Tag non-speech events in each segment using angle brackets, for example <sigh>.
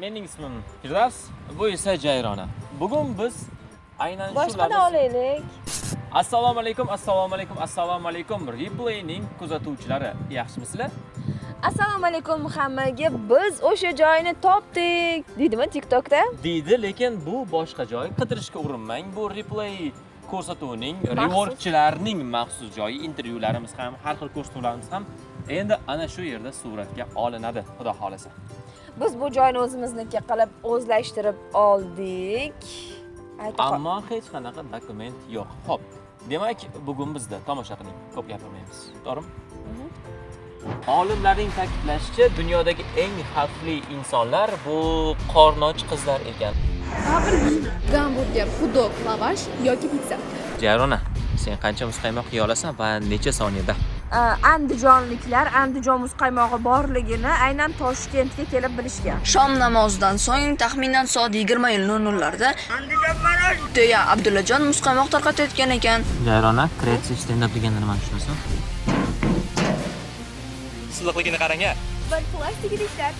Mening ismim Firdavs, bu esa Jayrona. Bugun biz aynan shularni olaylik Assalomu alaykum, assalomu alaykum, assalomu alaykum. Replayning kuzatuvchilari, yaxshimisizlar? assalomu alaykum hammaga biz o'sha joyni topdik deydimi tiktokda deydi, lekin bu boshqa joy. Qidirishga urinmang. Bu replay ko'rsatuvining reworkchilarning maxsus joyi. Intervyularimiz ham, har xil ko'rsatuvlarimiz ham endi ana shu yerda suratga olinadi, xudo xolasa. Biz bu joyni o'zimizniki qilib o'zlashtirib oldik Ammo hech qanaqa dokument yo'q. Xo'p, demak, bugun bizda tomosha qiling, ko'p gapirmaymiz. To'g'rimi? Mhm. Olimlarning ta'kidlashicha, dunyodagi eng xavfli insonlar bu qornoch qizlar ekan. Yeyman. Gamburger, xudok, lavash yoki pitsa. Jarona, sen qancha muzqaymoq yeya olasan va necha soniyada? A, andijonliklar andijon muzqaymog'i borligini aynan toshkentga kelib bilishgan Shom namozidan so'ng taxminan soat 20:00larda deya Abdullajon muzqaymoq tarqatayotgan ekan. Jarona, kreativ stand-up degani nimani tushunasan? Silliqligini qarang a. bir plastik idishlar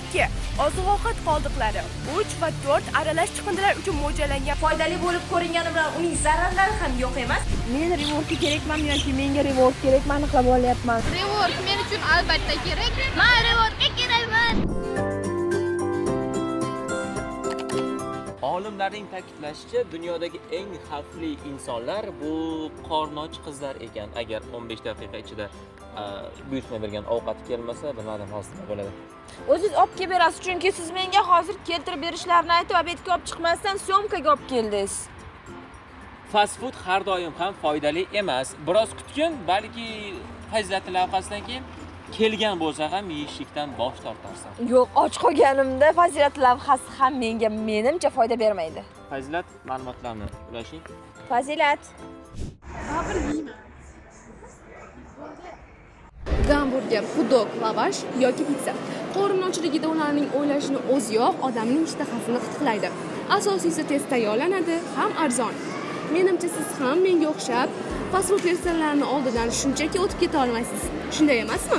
ikki oziq ovqat qoldiqlari uch va to'rt aralash chiqindilar uchun mo'ljallangan foydali bo'lib ko'ringani bilan uning zararlari ham yo'q emas men revorkka kerakmanmi yoki menga revork kerakmi aniqlab olyapman Rework men uchun albatta kerak. Men reworkga kerakman. Olimlarning ta'kidlashicha, dunyodagi eng xavfli insonlar bu qornoch qizlar ekan. Agar 15 daqiqa ichida buyurtma bergan ovqat kelmasa, bilmadim hozir nima bo'ladi. o'zingiz olib kelib berasiz chunki siz menga hozir keltirib berishlarini aytib obedga olib chiqmasdan syomkaga olib keldingiz Fast food har doim ham foydali emas. Biroz kutgin, balki fazilatli lavhasidan keyin kelgan bo'lsa ham yeyishlikdan bosh tortarsan. yo'q och qolganimda fazilat lavhasi ham menga menimcha foyda bermaydi Fazilat ma'lumotlarni ulashing. fazilat Baribir yeyman. Gamburger, xudok, lavash yoki pitsa. Qorin ochligida ularning o'ylashini o'ziyoq odamning ishtahasini qitiqlaydi. Asosiysi tez tayyorlanadi, ham arzon. Menimcha siz ham menga o'xshab fast food restoranlarini oldidan shunchaki o'tib keta olmaysiz. Shunday emasmi?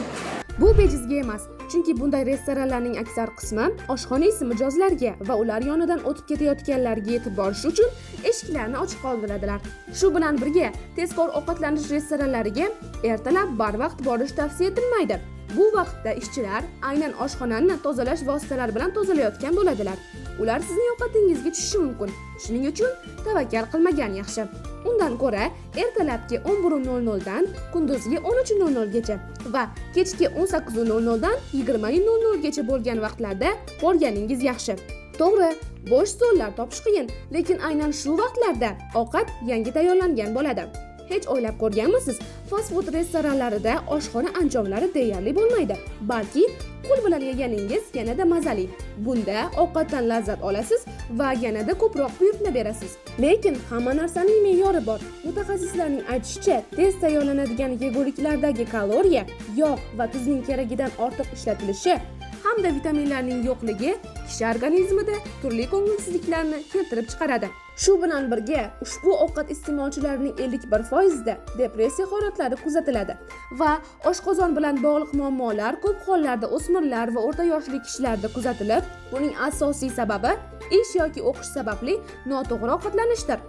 Bu bejizga emas, chunki bunday restoranlarning aksar qismi oshxona isi mijozlarga va ular yonidan o'tib ketayotganlarga yetib borish uchun eshiklarni ochiq qoldiradilar. Shu bilan birga tezkor ovqatlanish restoranlariga ertalab barvaqt borish tavsiya etilmaydi. Bu vaqtda ishchilar aynan oshxonani tozalash vositalari bilan tozalayotgan bo'ladilar. Ular sizni ovqatingizga tushishi mumkin. Shuning uchun tavakkal qilmagan yaxshi. Undan ko'ra ertalabki 11:00 dan kunduzgi 13:00 gacha va kechki 18:00 dan 20:00 gacha bo'lgan vaqtlarda borganingiz yaxshi. To'g'ri, bo'sh stollar topish qiyin, lekin aynan shu vaqtlarda ovqat yangi tayyorlangan bo'ladi. Hech o'ylab ko'rganmisiz? Fast food restoranlarida oshxona anjomlari deyarli bo'lmaydi, balki qo'l bilan yeganingiz yanada mazali. Bunda ovqatdan lazzat olasiz va yanada ko'proq buyurtma berasiz. Lekin hamma narsaning me'yori bor. Mutaxassislarning aytishicha, tez tayyorlanadigan yeguliklardagi kaloriya, yog' va tuzning keragidan ortiq ishlatilishi hamda vitaminlarning yo'qligi kishi organizmida turli ko'ngilsizliklarni keltirib chiqaradi. Shu bilan birga ushbu ovqat iste'molchilarining 51% da depressiya holatlari kuzatiladi va oshqozon bilan bog'liq muammolar ko'p hollarda o'smirlar va o'rta yoshli kishilarda kuzatilib, buning asosiy sababi ish yoki o'qish sababli noto'g'ri ovqatlanishdir.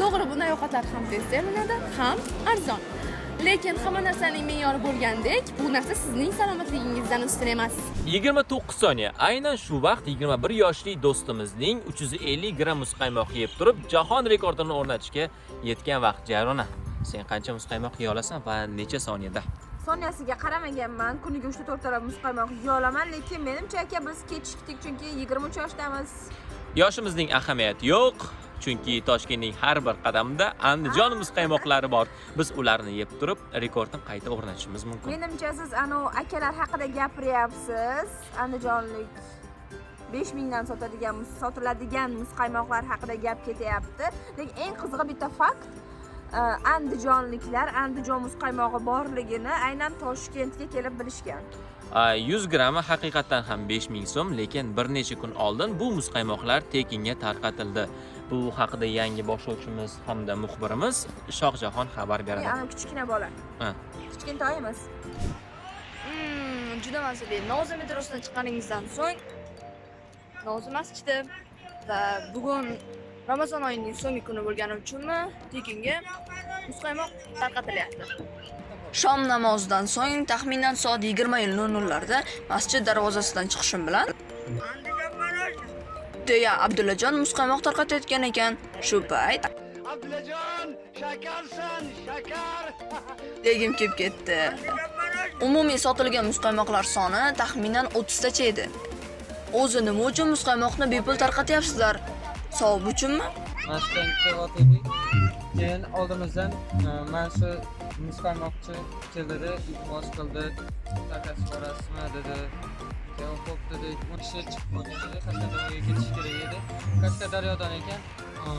To'g'ri, bunday ovqatlar ham tez tayyorlanadi, ham arzon. Lekin hamma narsaning me'yori bo'lgandek, bu narsa sizning salomatligingizdan ustun emas. 29 soniya. Aynan shu vaqt 21 yoshli do'stimizning 350 gramm muzqaymoq yeb turib, jahon rekordini o'rnatishga yetgan vaqt Jarona. Sen qancha muzqaymoq yeya olasan va necha soniyada? soniyasiga qaramaganman kuniga uchta to'rtta muzqaymoq yeya olaman lekin menimcha aka biz kechikdik chunki 23 yoshdamiz Yoshimizning ahamiyati yo'q, chunki Toshkentning har bir qadamida Andijon muzqaymoqlari bor. Biz ularni yeb turib, rekordni qayta o'rnatishimiz mumkin. menimcha siz anavi akalar haqida gapiryapsiz andijonlik 5000 dan sotadigan sotiladigan muzqaymoqlar haqida gap ketyapti lekin eng qizig'i bitta fakt e, andijonliklar andijon muzqaymog'i borligini aynan toshkentga kelib bilishgan A, 100 grammi haqiqatdan ham 5000 so'm, lekin bir necha kun oldin bu muzqaymoqlar tekinga tarqatildi. Bu haqida yangi boshlovchimiz hamda muxbirimiz Shohjahon xabar beradi. ana kichkina bola Ha. kichkintoy emas Hmm, manzilli Nozi metrosidan chiqqaningizdan so'ng Nozi masjidi va bugun Ramazon oyining so'nggi kuni bo'lgani uchunmi tekinga muzqaymoq tarqatilyapti. Shom namozidan so'ng taxminan soat 20:00larda masjid darvozasidan chiqishim bilan deya Abdullajon muzqaymoq tarqatayotgan ekan. Shu payt Abdulajon, shakarsan, shakar. <laughs> degim kelib ketdi. Umumiy sotilgan muzqaymoqlar soni taxminan 30 tacha edi. O'zi nima uchun muzqaymoqni bepul tarqatyapsizlar? Savob uchunmi? Mashqdan kelyotgandik. Keyin oldimizdan e, mana shu muzqaymoqchi keldi, iltimos qildi. Borasizmi dedi. Keyin xo'p dedik. U kishi chiqib qolgan edi, Qashqadaryoga ketish kerak edi. Qashqadaryodan ekan e,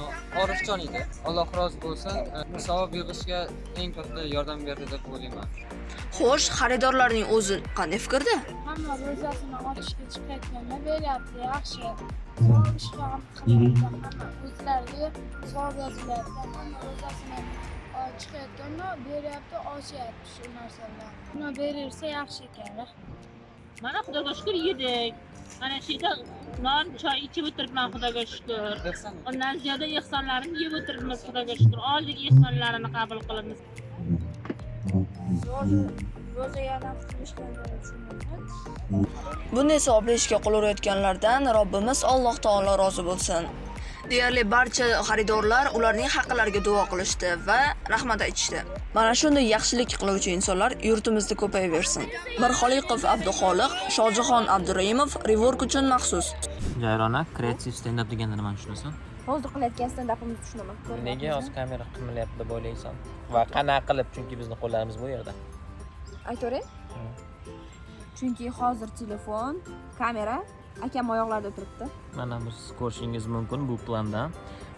Orifjon edi. Alloh rozi bo'lsin. e, Savob yig'ishga eng katta yordam berdi deb o'ylayman. Xo'sh, xaridorlarning o'zi qanday fikrda? hamma ro'zasini ochishga chiqayotganda beryapti yaxshi savob ishga ham hamma o'zlariga savob yozilyapti hamma ro'zasini o, chiqayotganda beryapti ochyapti shu narsalar buni beraversa yaxshi ekan mana xudoga shukur yedik mana shu yerda non choy ichib o'tiribman xudoga shukur undan ziyoda ehsonlarini yeb o'tiribmiz xudoga shukur oldik ehsonlarini qabul qilamiz buni hisoblashga qilishgan Bunday qo'l urayotganlardan Robbimiz Alloh taolo rozi bo'lsin. Deyarli barcha xaridorlar ularning haqqilariga duo qilishdi va rahmat aytishdi. Mana shunday yaxshilik qiluvchi insonlar yurtimizda ko'payaversin. Mirxoliqov Abduxoliq, Shohjahon Abduraimov Rework uchun maxsus. Jayrona, kreativ stand-up deganda nimani tushunasan? hozir qilayotgan stendapimizni tushunaman Nega hozir kamera qilmayapti deb o'ylaysan? Va qanaqa qilib? Chunki bizni qo'llarimiz bu yerda. aytavering chunki hozir telefon kamera akam oyoqlarida o'tiribdi Mana biz ko'rishingiz mumkin bu plandan.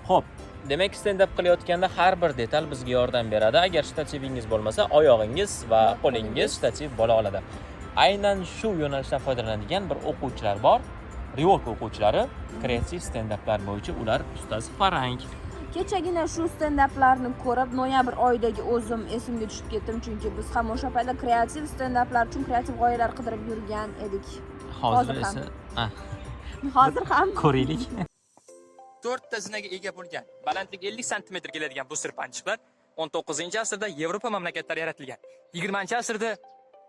Xo'p, demak stand-up qilayotganda har bir detal bizga yordam beradi. Agar shtativingiz bo'lmasa, oyog'ingiz va qo'lingiz shtativ bo'la oladi. Aynan shu yo'nalishdan foydalanadigan bir o'quvchilar bor. Rework o'quvchilari kreativ stand-uplar bo'yicha ular ustasi Farang. kechagina shu stendaplarni ko'rib noyabr oyidagi o'zim esimga tushib ketdim chunki biz ham o'sha paytda kreativ stendaplar uchun kreativ g'oyalar qidirib yurgan edik Hozir esa ah, hozir ham <laughs> ko'raylik. <laughs> to'rtta zinaga ega bo'lgan balandligi 50 sm keladigan bu sirpanchiqlar 19 asrda Yevropa mamlakatlari yaratilgan. 20 asrda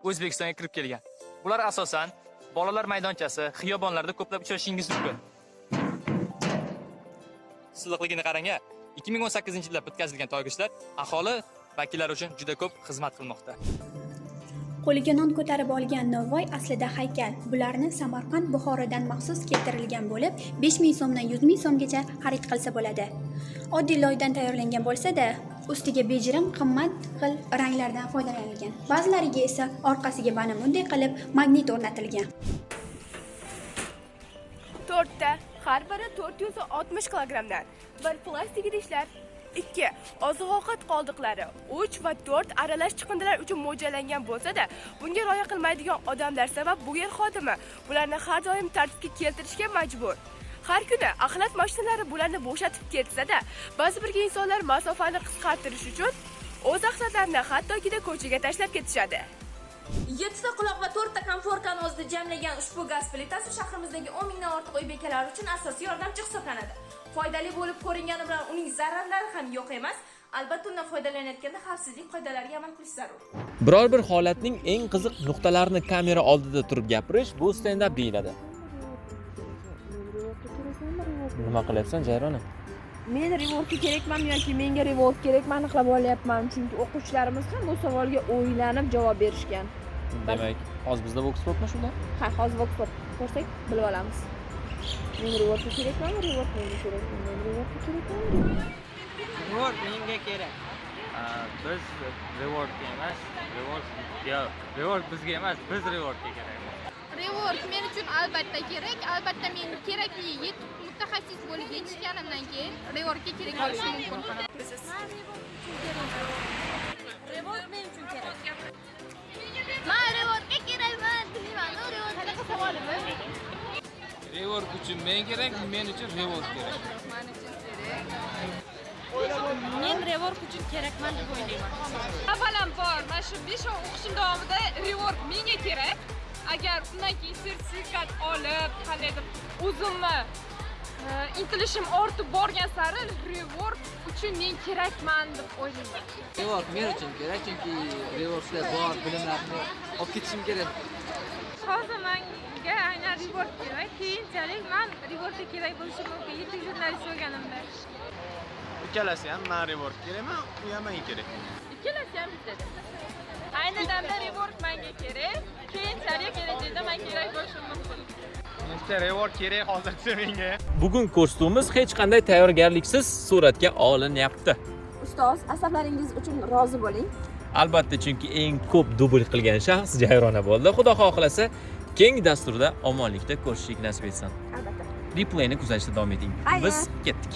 O'zbekistonga kirib kelgan. Bular asosan bolalar maydonchasi, xiyobonlarda ko'plab uchrashingiz mumkin. Silliqligini qarang 2018 yilda bitkazilgan toygichlar aholi vakillari uchun juda ko'p xizmat qilmoqda. Qo'liga non ko'tarib olgan novvoy aslida haykal. Bularni Samarqand, Buxorodan maxsus keltirilgan bo'lib, 5000 so'mdan 100 ming so'mgacha xarid qilsa bo'ladi. Oddiy loydan tayyorlangan bo'lsa-da, ustiga bejirim qimmat xil ranglardan foydalanilgan. Ba'zilariga esa orqasiga mana bunday qilib magnit o'rnatilgan. to'rtta har biri 460 kilogrammdan bir plastik idishlar ikki oziq ovqat qoldiqlari uch va to'rt aralash chiqindilar uchun mo'ljallangan bo'lsa-da bunga rioya qilmaydigan odamlar sabab bu yer xodimi. Bularni har doim tartibga keltirishga majbur. Har kuni axlat mashinalari bularni bo'shatib ketsa-da ba'zi bir insonlar masofani qisqartirish uchun o'z axlatlarini hattokida ko'chaga tashlab ketishadi. Yettita quloq va to'rtta komfortkani o'zida jamlagan ushbu gaz plitasi shahrimizdagi 10 mingdan ortiq uy bekalari uchun asosiy yordamchi hisoblanadi. Foydali bo'lib ko'ringani bilan uning zararlari ham yo'q emas albatta undan foydalanayotganda xavfsizlik qoidalariga amal qilish zarur Biror bir holatning eng qiziq nuqtalarini kamera oldida turib gapirish bu stand-up deyiladi. Nima qilyapsan, Jayrona? men revorkga kerakmanmi yoki menga revork kerakmi aniqlab olyapman chunki o'quvchilarimiz ham bu savolga o'ylanib javob berishgan Demak, hozir bizda vox popmi shunda? ha hozir voxpop ko'rsak bilib olamiz men revorkga kerakmanmi revork menga kerakmi men revorkga kerakmanmi Reward menga kerak. Biz reward emas, reward yo'q, reward bizga emas, biz rewardga kerak. rework men uchun albatta kerak albatta men kerakli yetuk mutaxassis bo'lib yetishganimdan keyin reworkga kerak bo'lishi mumkin revolt men uchun kerak man reworkga kerakman deyman rework qanaqa Reward uchun men kerak, men uchun reward kerak. men revork uchun kerakman deb o'ylayman avvalambor mana shu 5 oy o'qishim davomida rework menga kerak agar ma'lumot olib qandaydir o'zimni intilishim ortib borgan sari rework uchun men kerakman deb o'ylayman Rework men uchun kerak, chunki reworkda bor bilimlarni olib ketishim kerak. Hozir manga aynan rework kerak. Keyinchalik man reworkda kerak bo'lishi mumkin. Yetuk jurnalist bo'lganimda ikkalasi ham man rework kerakmi u ham menga kerak. Ikkalasi ham bitadi ayni damda rework manga kerak. Keyinchalik kelajakda man kerak bo'lishim mumkin. Rework kerak hozircha menga? Bugun ko'rsatuvimiz hech qanday tayyorgarliksiz suratga olinyapti. ustoz asablaringiz uchun rozi bo'ling Albatta, chunki eng ko'p dubl qilgan shaxs Jayrona bo'ldi. Xudo xohlasa, keyingi dasturda omonlikda ko'rishishlik nasib etsin. albatta Replayni kuzatishda davom eting. Biz ketdik.